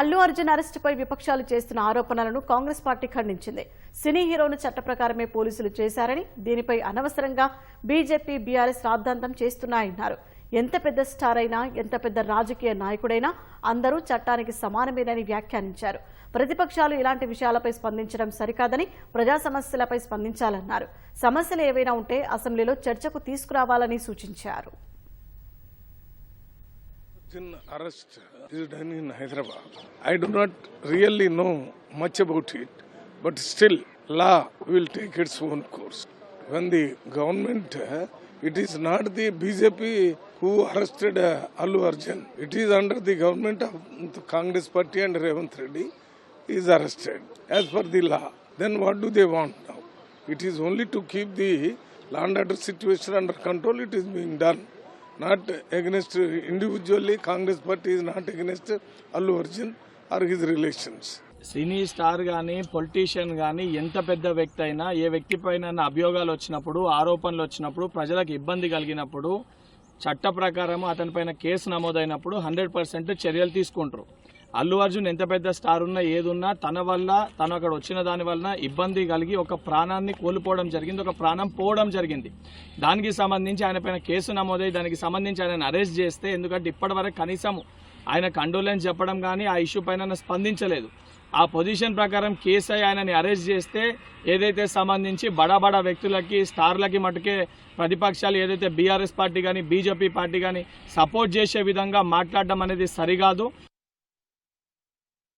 అల్లు అర్జున్ అరెస్టుపై విపక్షాలు చేస్తున్న ఆరోపణలను కాంగ్రెస్ పార్టీ ఖండించింది. సినీ హీరోను చట్ట ప్రకారమే పోలీసులు చేశారని దీనిపై అనవసరంగా బీజేపీ బీఆర్ఎస్ రాద్ధాంతం చేస్తున్నాయన్నారు. ఎంత పెద్ద స్టార్ అయినా ఎంత పెద్ద రాజకీయ నాయకుడైనా అందరూ చట్టానికి సమానమేనని వ్యాఖ్యానించారు. ప్రతిపక్షాలు ఇలాంటి విషయాలపై స్పందించడం సరికాదని ప్రజా సమస్యలపై స్పందించాలన్నారు. సమస్యలు ఏవైనా ఉంటే అసెంబ్లీలో చర్చకు తీసుకురావాలని సూచించారు. Arrest is done in Hyderabad. I do not really know much about it, but still, law will take its own course. When the government, it is not the BJP who arrested Allu Arjun. It is under the government of the Congress party and Revant Reddy is arrested as per the law. Then what do they want now? It is only to keep the law and order situation under control. It is being done. Not against individually Congress party is not against Allu Arjun or his relations cine star కానీ politician కానీ ఎంత పెద్ద వ్యక్తి అయినా ఏ వ్యక్తి పైన అభియోగాలు వచ్చినప్పుడు ఆరోపణలు వచ్చినప్పుడు ప్రజలకు ఇబ్బంది కలిగినప్పుడు చట్ట ప్రకారం అతనిపైన కేసు నమోదైనప్పుడు హండ్రెడ్ పర్సెంట్ చర్యలు తీసుకుంటారు. అల్లు అర్జున్ ఎంత పెద్ద స్టార్ ఉన్నా ఏదున్నా తన వల్ల తను అక్కడ వచ్చిన దాని వలన ఇబ్బంది కలిగి ఒక ప్రాణాన్ని కోల్పోవడం జరిగింది ఒక ప్రాణం పోవడం జరిగింది. దానికి సంబంధించి ఆయన పైన కేసు నమోదై దానికి సంబంధించి ఆయనను అరెస్ట్ చేస్తే ఎందుకంటే ఇప్పటివరకు కనీసం ఆయన కండోలెన్స్ చెప్పడం కానీ ఆ ఇష్యూ పైన స్పందించలేదు. ఆ పొజిషన్ ప్రకారం కేసీఐ ఆయనని అరెస్ట్ చేస్తే ఏదైతే సంబంధించి బడా బడా వ్యక్తులకి స్టార్లకి మటుకే ప్రతిపక్షాలు ఏదైతే బీఆర్ఎస్ పార్టీ కానీ బీజేపీ పార్టీ కానీ సపోర్ట్ చేసే విధంగా మాట్లాడడం అనేది సరికాదు.